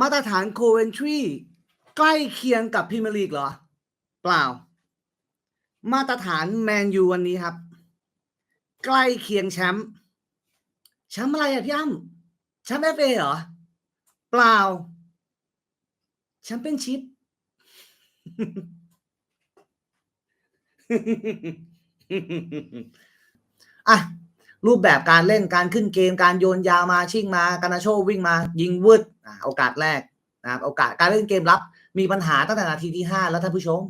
มาตรฐานโคเวนทรีใกล้เคียงกับพรีเมียร์ลีกเหรอ เปล่า มาตรฐานแมนยูวันนี้ครับ ใกล้เคียงแชมป์แชมป์อะไรอะพี่อ้ำแชมป์เอฟเอเหรอ เปล่าแชมเปี้ยนชิพอะ รูปแบบการเล่นการขึ้นเกม การโยนยาวมาชิ่งมาการนาโชวิ่งมา ยิงวืดโอกาสแรกนะครับโอกาสการเล่นเกมรับ มีปัญหาตั้งแต่นาทีที่ห้าแล้วท่านผู้ชม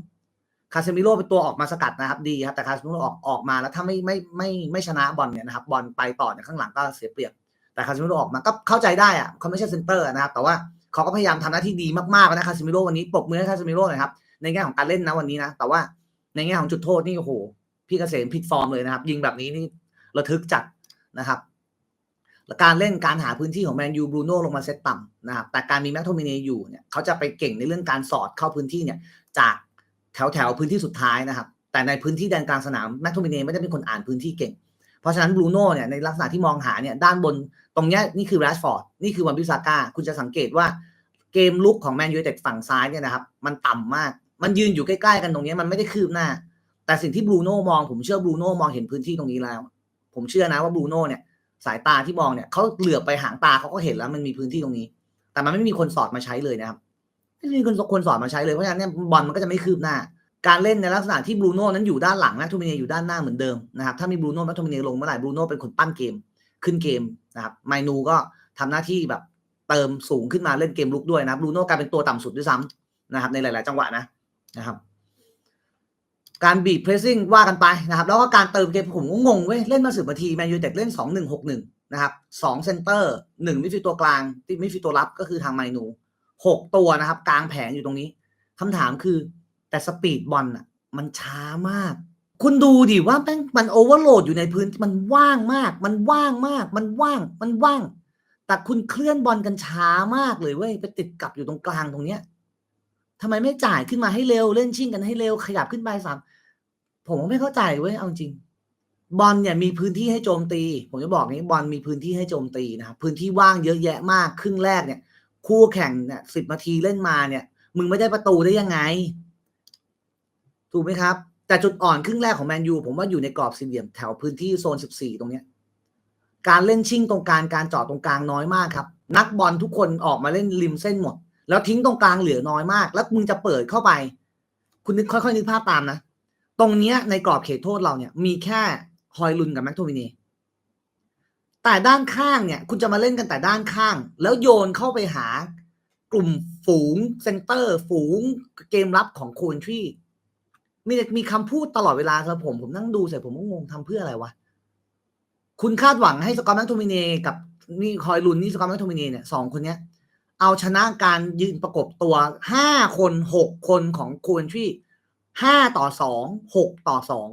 คาเซมิโร่เป็นตัวออกมาสกัดนะครับดีครับแต่คาเซมิโร่ออกออกมาแล้วถ้าไม่ไม่ไม่ไม่ชนะบอลเนี่ยนะครับบอลไปต่อเนี่ยข้างหลังก็เสียเปรียบ แต่คาเซมิโร่ออกมาก็เข้าใจได้อะเขาไม่ใช่เซนเตอร์นะครับ แต่ว่าเขาก็พยายามทำหน้าที่ดีมากๆนะคาเซมิโร่วันนี้ปรบมือให้คาเซมิโร่หน่อยครับในแง่ของการเล่นนะวันนี้นะแต่ว่าในแง่ของจุดโทษนี่โอ้โหพี่เกษมผิดฟอร์มเลยนะครับ ยิงแบบนี้นี่ ระทึกจัดนะครับและการเล่นการหาพื้นที่ของแมนยูบรูโน่ลงมาเซตต่ำนะครับแต่การมีแม็กโทมิเนอยู่เนี่ยเขาจะไปเก่งในเรื่องการสอดเข้าพื้นที่เนี่ยจากแถวแถวพื้นที่สุดท้ายนะครับ แต่ในพื้นที่แดนกลางสนามแม็กโทมิเนไม่ได้เป็นคนอ่านพื้นที่เก่ง เพราะฉะนั้นบรูโน่เนี่ยในลักษณะที่มองหาเนี่ยด้านบนตรงเนี้ยนี่คือแรชฟอร์ดนี่คือวันบิซาก้าคุณจะสังเกตว่าเกมลุกของแมนยูแต่ฝั่งซ้ายเนี่ยนะครับมันต่ำมาก มันยืนอยู่ใกล้ๆกันตรงเนี้ยมันไม่ได้คืบหน้า แต่สิ่งที่บรูโน่มองผมเชื่อบรูโน่มองเห็นพื้นที่ตรงนี้แล้ว ผมเชื่อนะว่าบรูโน่เนี่ย สายตาที่มองเนี่ยเขาเหลือบไปหางตาเขาก็เห็นแล้วมันมีพื้นที่ตรงนี้ แต่มันไม่มีคนสอดมาใช้เลยนะครับไม่มีคนคนสอดมาใช้เลยเพราะฉะนั้นเนี่ยบอลมันก็จะไม่คืบหน้า การเล่นในลักษณะที่บรูโน่นั้นอยู่ด้านหลังแมคโทมิเนอยู่ด้านหน้าเหมือนเดิมนะครับถ้ามีบรูโน่แมคโทมิเนลงเมื่อไหร่บรูโน่เป็นคนปั้นเกมขึ้นเกมนะครับไมนูก็ทำหน้าที่แบบเติมสูงขึ้นมาเล่นเกมลุกด้วยนะบรูโน่กลายเป็นตัวต่ำสุดด้วยซ้ำนะครับในหลาย ๆ จังหวะนะนะครับ การบีบเพรสซิ่งว่ากันไปนะครับแล้วก็การเติมเกมผมก็งงเว้ยเล่นมาสิบนาทีแมนยูเต็ดเล่นสองหนึ่งหกหนึ่งนะครับสองเซนเตอร์หนึ่งมิดฟิลด์ตัวกลางที่มิดฟิลด์ตัวรับก็คือทางไมนูหกตัวนะครับ กลางแผงอยู่ตรงนี้คำถามคือแต่สปีดบอลอะมันช้ามาก คุณดูดิว่าแม่งมันโอเวอร์โหลดอยู่ในพื้นมันว่างมาก มันว่างมาก มันว่างมันว่าง แต่คุณเคลื่อนบอลกันช้ามากเลยเว้ยไปติดกับอยู่ตรงกลางตรงเนี้ย ทำไมไม่จ่ายขึ้นมาให้เร็วเล่นชิ่งกันให้เร็วขยับขึ้นไปสามผมไม่เข้าใจเว้ยเอาจริง บอลเนี่ยมีพื้นที่ให้โจมตี ผมจะบอกนี้บอลมีพื้นที่ให้โจมตีนะครับพื้นที่ว่างเยอะแยะมากครึ่งแรกเนี่ย คู่แข่งเนี่ยสิบนาทีเล่นมาเนี่ย มึงไม่ได้ประตูได้ยังไง ถูกไหมครับ แต่จุดอ่อนครึ่งแรกของแมนยูผมว่าอยู่ในกรอบสี่เหลี่ยมแถวพื้นที่โซนสิบสี่ตรงเนี้ยการเล่นชิ่งตรงกลางการเจาะตรงกลางน้อยมากครับ นักบอลทุกคนออกมาเล่นริมเส้นหมด แล้วทิ้งตรงกลางเหลือน้อยมาก แล้วมึงจะเปิดเข้าไป คุณนึกค่อยๆนึกภาพตามนะ ตรงเนี้ยในกรอบเขตโทษเราเนี่ย มีแค่ฮอยลุนกับแม็กโทมินีแต่ด้านข้างเนี่ย คุณจะมาเล่นกันแต่ด้านข้าง แล้วโยนเข้าไปหากลุ่มฝูงเซนเตอร์ ฝูงเกมรับของโคนทรีมีมีคำพูดตลอดเวลาครับผม ผมนั่งดูเสร็จผมก็งงทำเพื่ออะไรวะ คุณคาดหวังให้สกอตแมคโทมิเนกับนี่คอยลุนนี่สกอตแมคโทมิเนเนี่ยสองคนเนี้ย เอาชนะการยืนประกบตัวห้าคนหกคนของโคนทรีห้าต่อสองหกต่อสอง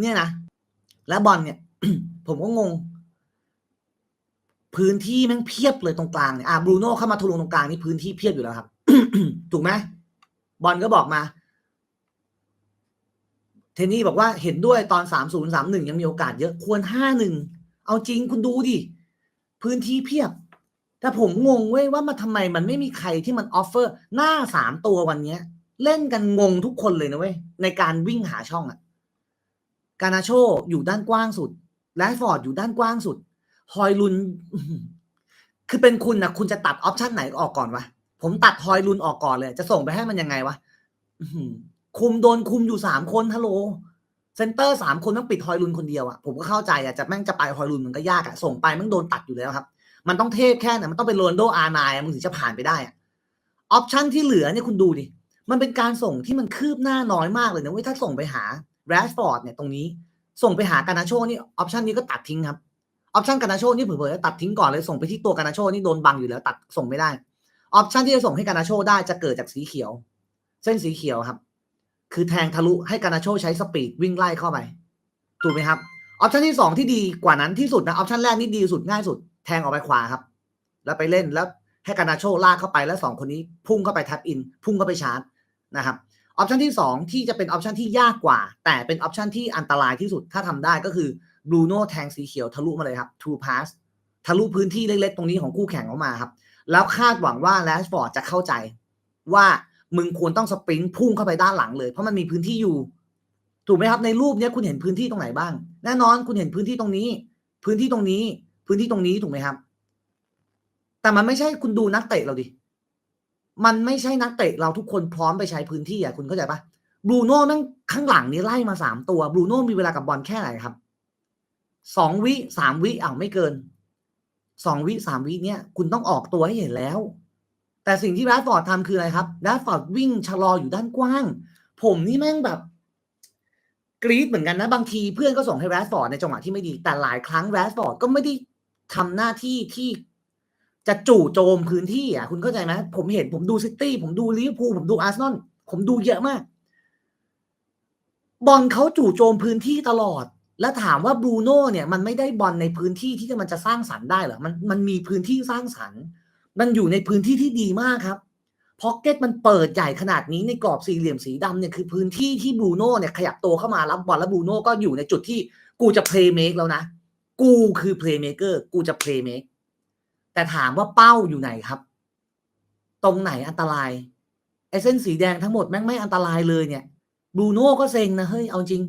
เนี่ยนะ แล้วบอลเนี่ย ผมก็งง พื้นที่แม่งเพียบเลยตรงกลางเนี่ยอะบรูโน่เข้ามาทะลวงตรงกลางนี่พื้นที่เพียบอยู่แล้วครับ ถูกไหมบอลก็บอกมา เทนนี่บอกว่าเห็นด้วยตอนสามศูนย์สามหนึ่งยังมีโอกาสเยอะ ควรห้าหนึ่งเอาจริงคุณดูดิ พื้นที่เพียบ แต่ผมงงเว้ยว่ามาทำไมมันไม่มีใครที่มันออฟเฟอร์หน้าสามตัววันเนี้ย เล่นกันงงทุกคนเลยนะเว้ยในการวิ่งหาช่องอะกานาโชอยู่ด้านกว้างสุดแลชฟอร์ดอยู่ด้านกว้างสุด ฮอยลุน คือเป็นคุณนะคุณจะตัดออปชันไหนออกก่อนวะ ผมตัดฮอยลุนออกก่อนเลย จะส่งไปให้มันยังไงวะคุมโดนคุมอยู่สามคนฮัลโหลเซนเตอร์สามคนต้องปิดฮอยลุนคนเดียวอะผมก็เข้าใจอะจะแม่งจะไปฮอยลุนมันก็ยากอะส่งไปแม่งโดนตัดอยู่แล้วครับ มันต้องเทพแค่ไหนมันต้องเป็นโรนโดอาร์ไนมึงถึงจะผ่านไปได้ออปชันที่เหลือเนี่ยคุณดูดิมันเป็นการส่งที่มันคืบหน้าน้อยมากเลยนะเว้ยถ้าส่งไปหาแรชฟอร์ดเนี่ยตรงนี้ ส่งไปหากานาโชนี่ออปชันนี้ก็ตัดทิ้งครับออปชันกานาโชนี่เผลอๆตัดทิ้งก่อนเลยส่งไปที่ตัวกานาโชนี่โดนบังอยู่แล้วตัดส่งไม่ได้ออปชันที่จะส่งให้กานาโชได้จะเกิดจากสีเขียว เส้นสีเขียวครับ คือแทงทะลุให้กานาโชใช้สปีดวิ่งไล่เข้าไปถูกไหมครับออปชันที่สองที่ดีกว่านั้นที่สุดนะออปชันแรกนี่ดีสุดง่ายสุด แทงออกไปขวาครับ แล้วไปเล่นแล้วให้กานาโชลากเข้าไปแล้วสองคนนี้พุ่งเข้าไปแท็บอิน พุ่งเข้าไปชาร์จนะครับออปชันที่ 2 ที่จะเป็นออปชันที่ยากกว่า แต่เป็นออปชันที่อันตรายที่สุดถ้าทำได้ก็คือบรูโน่แทงสีเขียวทะลุมาเลยครับ true pass ทะลุพื้นที่เล็กๆ ตรงนี้ของคู่แข่งออกมาครับ แล้วคาดหวังว่าแรชฟอร์ดจะเข้าใจ ว่ามึงควรต้องสปรินต์พุ่งเข้าไปด้านหลังเลย เพราะมันมีพื้นที่อยู่ ถูกไหมครับในรูปนี้คุณเห็นพื้นที่ตรงไหนบ้าง แน่นอนคุณเห็นพื้นที่ตรงนี้ พื้นที่ตรงนี้ พื้นที่ตรงนี้ถูกไหมครับ แต่มันไม่ใช่คุณดูนักเตะเราดิ มันไม่ใช่นักเตะเราทุกคนพร้อมไปใช้พื้นที่อะคุณเข้าใจปะบรูโน่แม่งข้างหลังนี้ไล่มาสามตัวบรูโน่มีเวลากับบอลแค่ไหนครับสองวิสามวิอ้าวไม่เกินสองวิสามวิเนี่ยคุณต้องออกตัวให้เห็นแล้ว แต่สิ่งที่แรดฟอร์ดทำคืออะไรครับแรดฟอร์ดวิ่งชะลออยู่ด้านกว้าง ผมนี่แม่งแบบ กรี๊ดเหมือนกันนะ บางทีเพื่อนก็ส่งให้แรดฟอร์ดในจังหวะที่ไม่ดี แต่หลายครั้งแรดฟอร์ดก็ไม่ได้ ทำหน้าที่ที่จะจู่โจมพื้นที่อะคุณเข้าใจไหมผมเห็นผมดูซิตี้ผมดูลิเวอร์พูลผมดูอาร์เซนอลผมดูเยอะมาก บอลเขาจู่โจมพื้นที่ตลอด แล้วถามว่าบรูโน่เนี่ย มันไม่ได้บอลในพื้นที่ที่มันจะสร้างสรรค์ได้เหรอมันมันมีพื้นที่สร้างสรรค์ มันอยู่ในพื้นที่ที่ดีมากครับพ็อกเก็ตมันเปิดใหญ่ขนาดนี้ในกรอบสี่เหลี่ยมสีดำเนี่ยคือพื้นที่ที่บรูโน่เนี่ยขยับตัวเข้ามารับบอลแล้วบรูโน่ก็อยู่ในจุดที่กูจะเพลย์เมคแล้วนะ กูคือเพลย์เมเกอร์กูจะเพลย์เมคแต่ถามว่าเป้าอยู่ไหนครับ ตรงไหนอันตรายไอเส้นสีแดงทั้งหมดแม่งไม่อันตรายเลยเนี่ยบรูโน่ก็เซ็งนะเฮ้ยเอาจริง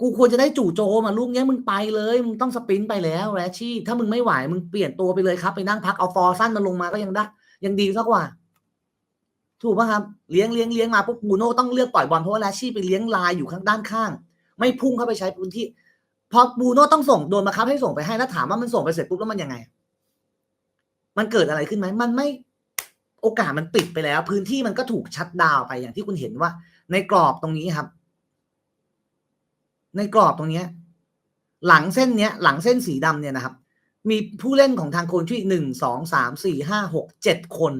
กูควรจะได้จู่โจมอะลูกเนี้ยมึงไปเลยมึงต้องสปรินต์ไปแล้วแรชชี่ถ้ามึงไม่ไหวมึงเปลี่ยนตัวไปเลยครับ ไปนั่งพักเอาฟอร์สั้นมาลงมาก็ยังได้ ยังดีสักกว่า ถูกป่ะครับเลี้ยงเลี้ยงเลี้ยงมาปุ๊บบูโน่ต้องเลือกปล่อยบอลเพราะว่าแรชชี่ไปเลี้ยงลายอยู่ข้างด้านข้าง ไม่พุ่งเข้าไปใช้พื้นที่ พอบูโน่ต้องส่งโดนบังคับให้ส่งไปให้แล้วถามว่ามันส่งไปเสร็จปุ๊บแล้วมันยังไง มันเกิดอะไรขึ้นไหมมันไม่โอกาสมันปิดไปแล้ว พื้นที่มันก็ถูกชัดดาวไปอย่างที่คุณเห็นว่า ในกรอบตรงนี้ครับ ในกรอบตรงเนี้ย หลังเส้นเนี้ย หลังเส้นสีดำเนี่ยนะครับ มีผู้เล่นของทางโคนที่หนึ่งสองสามสี่ห้าหกเจ็ดคน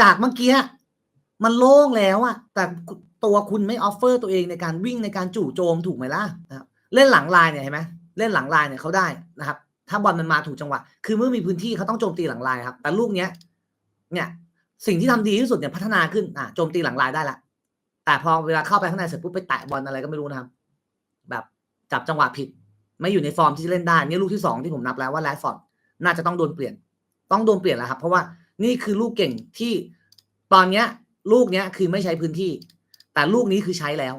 จากเมื่อกี้มันโล่งแล้วอะแต่ตัวคุณไม่ออฟเฟอร์ตัวเองในการวิ่งในการจู่โจมถูกไหมล่ะนะครับ เล่นหลังลายเนี่ยเห็นไหมเล่นหลังลายเนี่ยเขาได้นะครับ ถ้าบอลมันมาถูกจังหวะ คือเมื่อมีพื้นที่เขาต้องโจมตีหลังลายครับ แต่ลูกเนี้ย เนี่ยสิ่งที่ทำดีที่สุดเนี่ยพัฒนาขึ้นอะโจมตีหลังลายได้ละแต่พอเวลาเข้าไปข้างในเสร็จปุ๊บไปแตะบอลอะไรก็ไม่รู้นะครับ แบบจับจังหวะผิด ไม่อยู่ในฟอร์มที่จะเล่นได้นี่ลูกที่สองที่ผมนับแล้วว่าแรดฟอร์ดน่าจะต้องโดนเปลี่ยน ต้องโดนเปลี่ยนแล้วครับ เพราะว่านี่คือลูกเก่งที่ตอนเนี้ย ลูกเนี้ยคือไม่ใช้พื้นที่ แต่ลูกนี้คือใช้แล้ว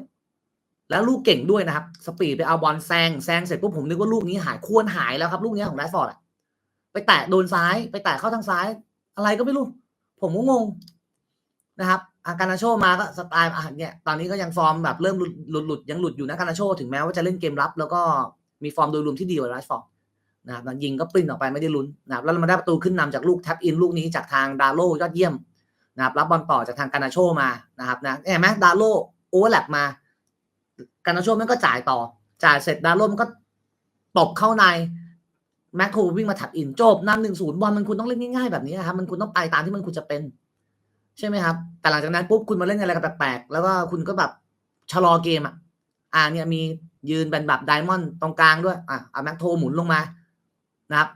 แล้วลูกเก่งด้วยนะครับ สปีดไปเอาบอลแซงแซงเสร็จปุ๊บผมนึกว่าลูกนี้หายควรหายแล้วครับ ลูกนี้ของแรดฟอร์ดอะไปแตะโดนซ้ายไปแตะเข้าทางซ้าย อะไรก็ไม่รู้ ผมก็งงนะครับอาการนาโชมาก็สไตล์อะเนี่ยตอนนี้ก็ยังฟอร์มแบบเริ่มหลุดหลุดหลุดยังหลุดอยู่นะการนาโชถึงแม้ว่าจะเล่นเกมรับ แล้วก็มีฟอร์มโดยรวมที่ดีกว่าแรดฟอร์ดนะครับยิงก็ปริ้นออกไปไม่ได้ลุ้นนะครับแล้วมาได้ประตูขึ้นนำจากลูกแท็บอินลูกนี้จากทางดาโลยอดเยี่ยมนะครับรับบอลต่อจากทางการนาโชมานะครับนะเห็นไหมดาโลโอเวอร์แลปมา การนาโชมันก็จ่ายต่อ จ่ายเสร็จดาโลมันก็ตบเข้าในแมคโครวิ่งมาถัดอินจบนำหนึ่งศูนย์บอลมันคุณต้องเล่นง่ายๆแบบนี้นะครับ มันคุณต้องไปตามที่มันคุณจะเป็น ใช่ไหมครับ แต่หลังจากนั้นปุ๊บคุณมาเล่นอะไรกันแปลกๆแล้วก็คุณก็แบบชะลอเกมอะ อ่าเนี่ยมียืนเป็นแบบไดมอนด์ตรงกลางด้วย อะเอาแม็กโทหมุนลงมานะครับ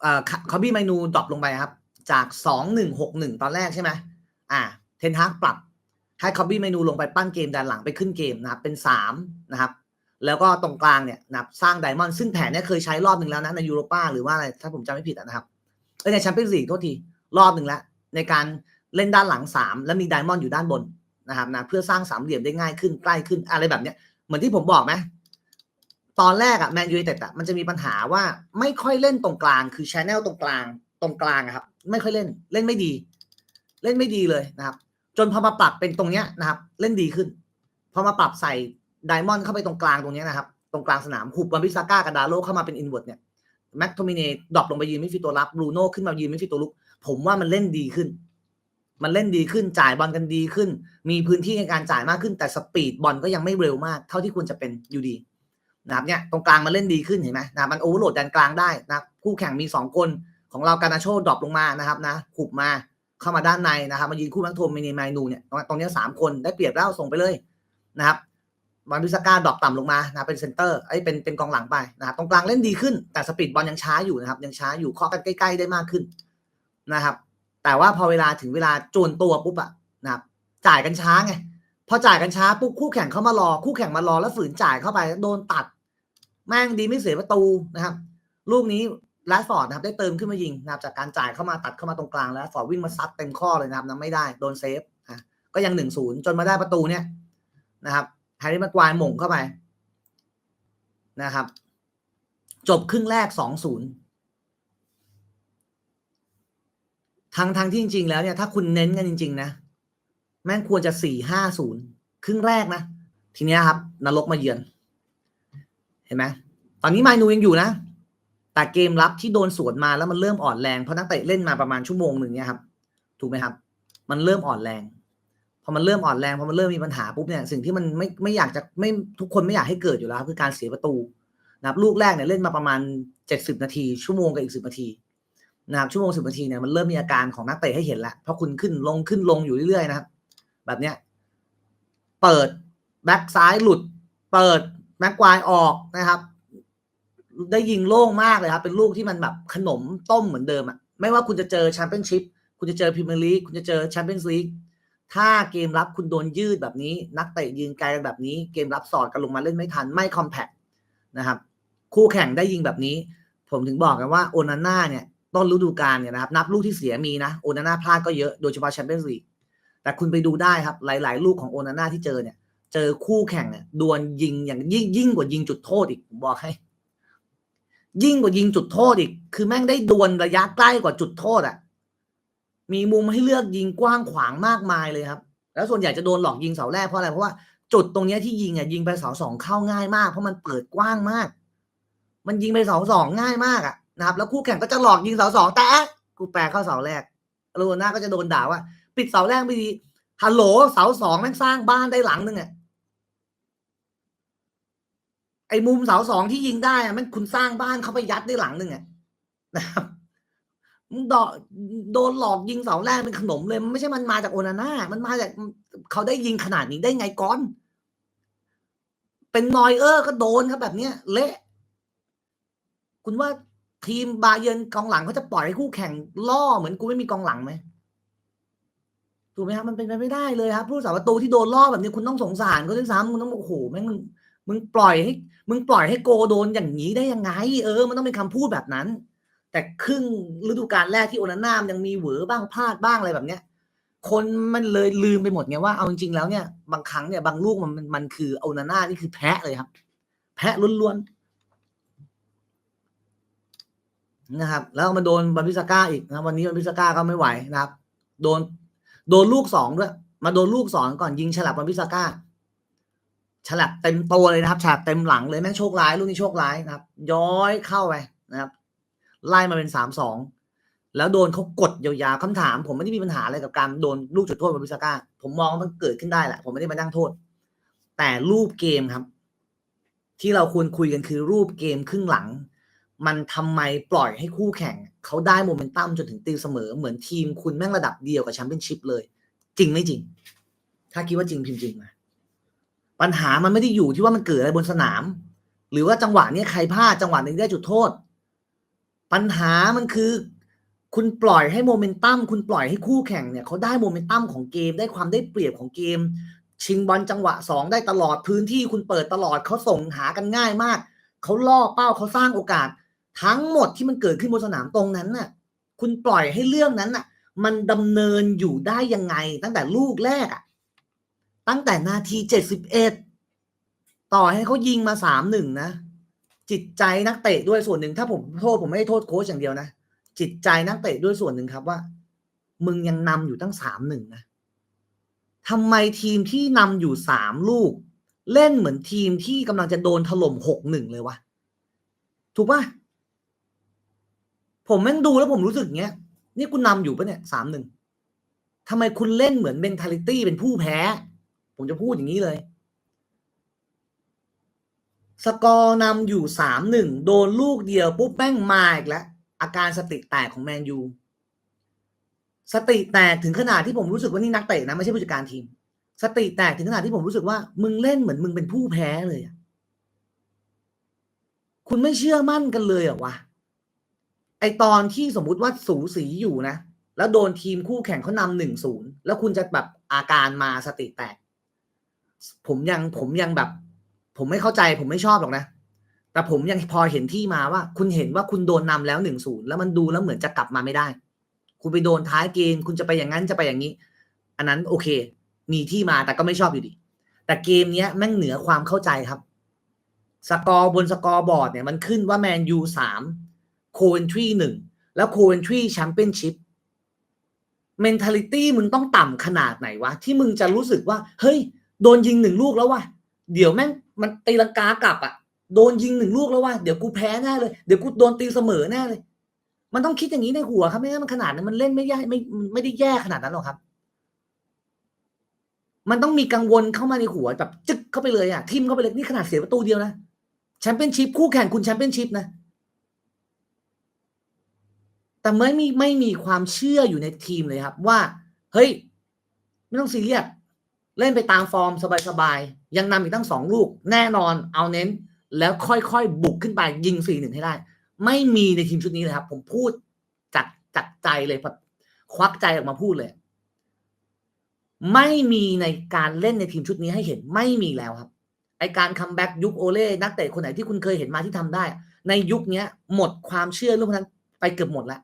เอ่อคาบี้ไมนูดรอปลงไปครับ จากสองหนึ่งหกหนึ่งตอนแรกใช่ไหมอ่า เทนทักปรับ ให้คอบบี้เมนูลงไปปั้นเกมด้านหลังไปขึ้นเกมนะครับเป็นสามนะครับแล้วก็ตรงกลางเนี่ยนะครับสร้างไดมอนด์ซึ่งแผนเนี้ยเคยใช้รอบหนึ่งแล้วนะในยูโรป้าหรือว่าอะไรถ้าผมจำไม่ผิดนะครับเอ้ยในแชมเปี้ยนส์ลีกโทษทีรอบหนึ่งแล้วในการเล่นด้านหลังสามแล้วมีไดมอนด์อยู่ด้านบนนะครับนะเพื่อสร้างสามเหลี่ยมได้ง่ายขึ้นใกล้ขึ้นอะไรแบบเนี้ยเหมือนที่ผมบอกไหมตอนแรกอะแมนยูไนเต็ดอะมันจะมีปัญหาว่าไม่ค่อยเล่นตรงกลางคือชแนลตรงกลางตรงกลางครับ ไม่ค่อยเล่นเล่นไม่ดี เล่นไม่ดีเลยนะครับ จนพอมาปรับเป็นตรงเนี้ยนะครับ เล่นดีขึ้นพอมาปรับใส่ไดมอนด์เข้าไปตรงกลางตรงเนี้ยนะครับ ตรงกลางสนามหุบวันบิซาก้ากับดาโลเข้ามาเป็นอินเวอร์ตเนี่ยแม็กโทมิเนดรอปลงไปยืนไม่ฟิตัวรับบรูโน่ขึ้นมายืนไม่ฟิตัวลุก ผมว่ามันเล่นดีขึ้น มันเล่นดีขึ้นจ่ายบอลกันดีขึ้น มีพื้นที่ในการจ่ายมากขึ้น แต่สปีดบอลก็ยังไม่เร็วมาก เท่าที่ควรจะเป็นอยู่ดีนะครับเนี่ยตรงกลางมันเล่นดีขึ้นเห็นไหมนะมันโอเวอร์โหลดแดนกลางได้นะคู่แข่งมีสองคนของเราการนาโชดรอปลงมานะครับนะขุบมา เข้ามาด้านในนะครับมายืนคู่แม็กโทมมินิไมนูเนี่ยตรงนี้สามคนได้เปรียบแล้วส่งไปเลยนะครับบอลดุสก้าดรอปต่ำลงมานะเป็นเซนเตอร์ไอ้เป็นเป็นกองหลังไปนะครับตรงกลางเล่นดีขึ้น แต่สปีดบอลยังช้าอยู่นะครับ ยังช้าอยู่เคาะกันใกล้ ๆ ได้มากขึ้นนะครับ แต่ว่าพอเวลาถึงเวลาโจนตัวปุ๊บอะนะครับ จ่ายกันช้าไงพอจ่ายกันช้าปุ๊บคู่แข่งเขามารอคู่แข่งมารอแล้วฝืนจ่ายเข้าไปโดนตัด แม่งดีไม่เสียประตูนะครับ ลูกนี้ แรดฟอร์ดนะครับได้เติมขึ้นมายิงนะครับจากการจ่ายเข้ามาตัดเข้ามาตรงกลางแล้วฟอร์ดวิ่งมาซัดเต็มข้อเลยนะครับนะไม่ได้โดนเซฟอะก็ยังหนึ่งศูนย์จนมาได้ประตูเนี่ยนะครับแฮร์รี่ม็กควายหม่งเข้าไปนะครับ จบครึ่งแรกสองศูนย์ทางทางที่จริง ๆ แล้วเนี่ยถ้าคุณเน้นกันจริง ๆ นะ แม่งควรจะสี่ห้าศูนย์ครึ่งแรกนะ ทีนี้ครับ นรกมาเยือน เห็นไหมตอนนี้ไมนูยังอยู่นะ แต่เกมรับที่โดนสวนมาแล้วมันเริ่มอ่อนแรงเพราะนักเตะเล่นมาประมาณชั่วโมงหนึ่งเนี่ยครับ ถูกไหมครับ มันเริ่มอ่อนแรงพอมันเริ่มอ่อนแรงพอมันเริ่มมีปัญหาปุ๊บเนี่ยสิ่งที่มันไม่ไม่อยากจะไม่ทุกคนไม่อยากให้เกิดอยู่แล้วคือการเสียประตูนะครับลูกแรกเนี่ยเล่นมาประมาณเจ็ดสิบนาที ชั่วโมงกับอีกสิบนาทีนะครับชั่วโมงสิบนาทีเนี่ยมันเริ่มมีอาการของนักเตะให้เห็นแล้วเพราะคุณขึ้นลงขึ้นลงอยู่เรื่อยๆนะครับแบบเนี้ยเปิดแบ็กซ้ายหลุด เปิดแม็กควายออกนะครับ ได้ยิงโล่งมากเลยครับ เป็นลูกที่มันแบบขนมต้มเหมือนเดิมอะไม่ว่าคุณจะเจอแชมเปี้ยนชิพคุณจะเจอพรีเมียร์ลีกคุณจะเจอแชมเปี้ยนส์ลีกถ้าเกมรับคุณโดนยืดแบบนี้ นักเตะยืนไกลกันแบบนี้ เกมรับสอดกันลงมาเล่นไม่ทันไม่คอมแพคนะครับ คู่แข่งได้ยิงแบบนี้ ผมถึงบอกกันว่าโอนาน่าเนี่ยต้นฤดูกาลเนี่ยนะครับ นับลูกที่เสียมีนะโอนาน่าพลาดก็เยอะโดยเฉพาะแชมเปี้ยนส์ลีกแต่คุณไปดูได้ครับ หลาย ๆ ลูกของโอนาน่าที่เจอเนี่ย เจอคู่แข่งเนี่ยดวลยิงอย่างยิ่งยิ่งกว่ายิงจุดโทษอีกผมบอกให้ ยิ่งกว่ายิงจุดโทษอีก คือแม่งได้ดวลระยะใกล้กว่าจุดโทษอะ มีมุมให้เลือกยิงกว้างขวางมากมายเลยครับ แล้วส่วนใหญ่จะโดนหลอกยิงเสาแรกเพราะอะไร เพราะว่าจุดตรงเนี้ยที่ยิงอะยิงไปเสาสองเข้าง่ายมาก เพราะมันเปิดกว้างมาก มันยิงไปเสาสองง่ายมากอะนะครับ แล้วคู่แข่งก็จะหลอกยิงเสาสองแต่กูแปลเข้าเสาแรกโรน่าก็จะโดนด่าว่า ปิดเสาแรกไม่ดีฮัลโหลเสาสองแม่งสร้างบ้านได้หลังนึงอะ ไอ้มุมเสาสองที่ยิงได้อะมันคุณสร้างบ้านเขาไปยัดได้หลังหนึ่งอะนะครับมึงดอกโดนหลอกยิงเสาแรกเป็นขนมเลยมันไม่ใช่มันมาจากโอนาน่ามันมาจากเขาได้ยิงขนาดนี้ได้ไงก้อน เป็นนอยเออร์ก็โดนครับแบบเนี้ย เละคุณว่าทีมบาเยิร์นกองหลังเขาจะปล่อยให้คู่แข่งล่อเหมือนกูไม่มีกองหลังไหมถูกไหมครับมันเป็นไปไม่ได้เลยครับ ผู้สาประตูที่โดนล่อแบบนี้คุณต้องสงสารเขาด้วยซ้ำคุณต้องบอกโอ้โหแม่ง มึงปล่อยให้ มึงปล่อยให้โกโดนอย่างนี้ได้ยังไง เออ มันต้องเป็นคำพูดแบบนั้น แต่ครึ่งฤดูกาลแรกที่โอนาน่ามนยังมีเหวอบ้างพลาดบ้างอะไรแบบเนี้ย คนมันเลยลืมไปหมดไงว่าเอาจริงๆแล้วเนี่ยบางครั้งเนี่ยบางลูกมันมันคือโอนาน่านี่คือแพะเลยครับ แพะล้วนๆนะครับ แล้วมาโดนบาบิสก้าอีกนะวันนี้บาบิสก้าก็ไม่ไหวนะครับ โดน โดนลูกสองด้วย มาโดนลูกสองก่อนยิงฉลับบาบิสก้า ฉลับเต็มตัวเลยนะครับฉลับเต็มหลังเลยแม่งโชคร้ายลูกนี้โชคร้ายนะครับ ย้อยเข้าไปนะครับ ไล่มาเป็นสามสองแล้วโดนเขากดยาวๆคำถาม ผมไม่ได้มีปัญหาอะไรกับการโดนลูกจุดโทษบาบิสก้า ผมมองว่ามันเกิดขึ้นได้แหละผมไม่ได้มานั่งโทษ แต่รูปเกมครับ ที่เราควรคุยกันคือรูปเกมครึ่งหลัง มันทำไมปล่อยให้คู่แข่งเขาได้โมเมนตัมจนถึงตีเสมอเหมือนทีมคุณแม่งระดับเดียวกับแชมเปี้ยนชิพเลย จริงไม่จริง ถ้าคิดว่าจริงพิมพ์จริงมา ปัญหามันไม่ได้อยู่ที่ว่ามันเกิดอะไรบนสนาม หรือว่าจังหวะนี้ใครพลาดจังหวะนึ่งได้จุดโทษ ปัญหามันคือ คุณปล่อยให้โมเมนตัมคุณปล่อยให้คู่แข่งเนี่ยเขาได้โมเมนตัมของเกม ได้ความได้เปรียบของเกม ชิงบอลจังหวะสองได้ตลอดพื้นที่คุณเปิดตลอดเขาส่งหากันง่ายมากเขาล่อเป้าเขาสร้างโอกาส ทั้งหมดที่มันเกิดขึ้นบนสนามตรงนั้นน่ะ คุณปล่อยให้เรื่องนั้นน่ะ มันดำเนินอยู่ได้ยังไงตั้งแต่ลูกแรกอะ ตั้งแต่นาทีเจ็ดสิบเอ็ดต่อให้เขายิงมาสามหนึ่งนะ จิตใจนักเตะด้วยส่วนหนึ่ง ถ้าผมโทษผมไม่ได้โทษโค้ชอย่างเดียวนะ จิตใจนักเตะด้วยส่วนหนึ่งครับว่า มึงยังนำอยู่ตั้งสามหนึ่งนะทำไมทีมที่นำอยู่สามลูก เล่นเหมือนทีมที่กำลังจะโดนถล่มหกหนึ่งเลยวะถูกปะผมแม่งดูแล้วผมรู้สึกเงี้ย นี่คุณนำอยู่ปะเนี่ยสามหนึ่งทำไมคุณเล่นเหมือนเ e น t ลิตี้เป็นผู้แพ้ ผมจะพูดอย่างนี้เลย สกอร์นำอยู่สามหนึ่งโดนลูกเดียวปุ๊บแม่งมาอีกแล้ว อาการสติแตกของแมนยูสติแตกถึงขนาดที่ผมรู้สึกว่านี่นักเตะนะไม่ใช่ผู้จัดการทีม สติแตกถึงขนาดที่ผมรู้สึกว่า มึงเล่นเหมือนมึงเป็นผู้แพ้เลยคุณไม่เชื่อมั่นกันเลยเหรอวะไอตอนที่สมมุติว่าสูสีอยู่นะ แล้วโดนทีมคู่แข่งเขานำหนึ่งศูนย์แล้วคุณจะแบบอาการมาสติแตก ผมยังผมยังแบบ ผมไม่เข้าใจ ผมไม่ชอบหรอกนะ แต่ผมยังพอเห็นที่มาว่า คุณเห็นว่าคุณโดนนำแล้วหนึ่งศูนย์แล้วมันดูแล้วเหมือนจะกลับมาไม่ได้ คุณไปโดนท้ายเกมคุณจะไปอย่างนั้นจะไปอย่างนี้ อันนั้นโอเค มีที่มาแต่ก็ไม่ชอบอยู่ดี แต่เกมเนี้ยแม่งเหนือความเข้าใจครับ สกอร์บนสกอร์บอร์ดเนี่ยมันขึ้นว่าแมนยูสามโคเวนทรีหนึ่งแล้วโคเวนทรีแชมเปี้ยนชิพเมนเทลิตี้มึงต้องต่ำขนาดไหนวะ ที่มึงจะรู้สึกว่า เฮ้ย โดนยิงหนึ่งลูกแล้ววะเดี๋ยวแม่งมันตีลังกากลับอะโดนยิงหนึ่งลูกแล้ววะเดี๋ยวกูแพ้แน่เลยเดี๋ยวกูโดนตีเสมอแน่เลย มันต้องคิดอย่างนี้ในหัวครับไม่งั้นมันขนาดนั้นมันเล่นไม่แย่ไม่ไม่ได้แย่ขนาดนั้นหรอกครับ มันต้องมีกังวลเข้ามาในหัวแบบจึ๊กเข้าไปเลยอะทิมเข้าไปเลยนี่ขนาดเสียประตูเดียวนะแชมเปี้ยนชิพคู่แข่งคุณแชมเปี้ยนชิพนะแต่ไม่มีไม่มีความเชื่ออยู่ในทีมเลยครับ ว่า เฮ้ย ไม่ต้องซีเรียส เล่นไปตามฟอร์มสบายๆ ยังนำอีกตั้งสองลูก แน่นอนเอาเน้น แล้วค่อยๆ บุกขึ้นไปยิงสี่หนึ่งให้ได้ ไม่มีในทีมชุดนี้เลยครับ ผมพูดจากจากใจเลยแบบควักใจออกมาพูดเลย ไม่มีในการเล่นในทีมชุดนี้ให้เห็นไม่มีแล้วครับ ไอการคัมแบ็กยุคโอเล่นักเตะคนไหนที่คุณเคยเห็นมาที่ทำได้ ในยุคนี้หมดความเชื่อเรื่องพวกนั้นไปเกือบหมดแล้ว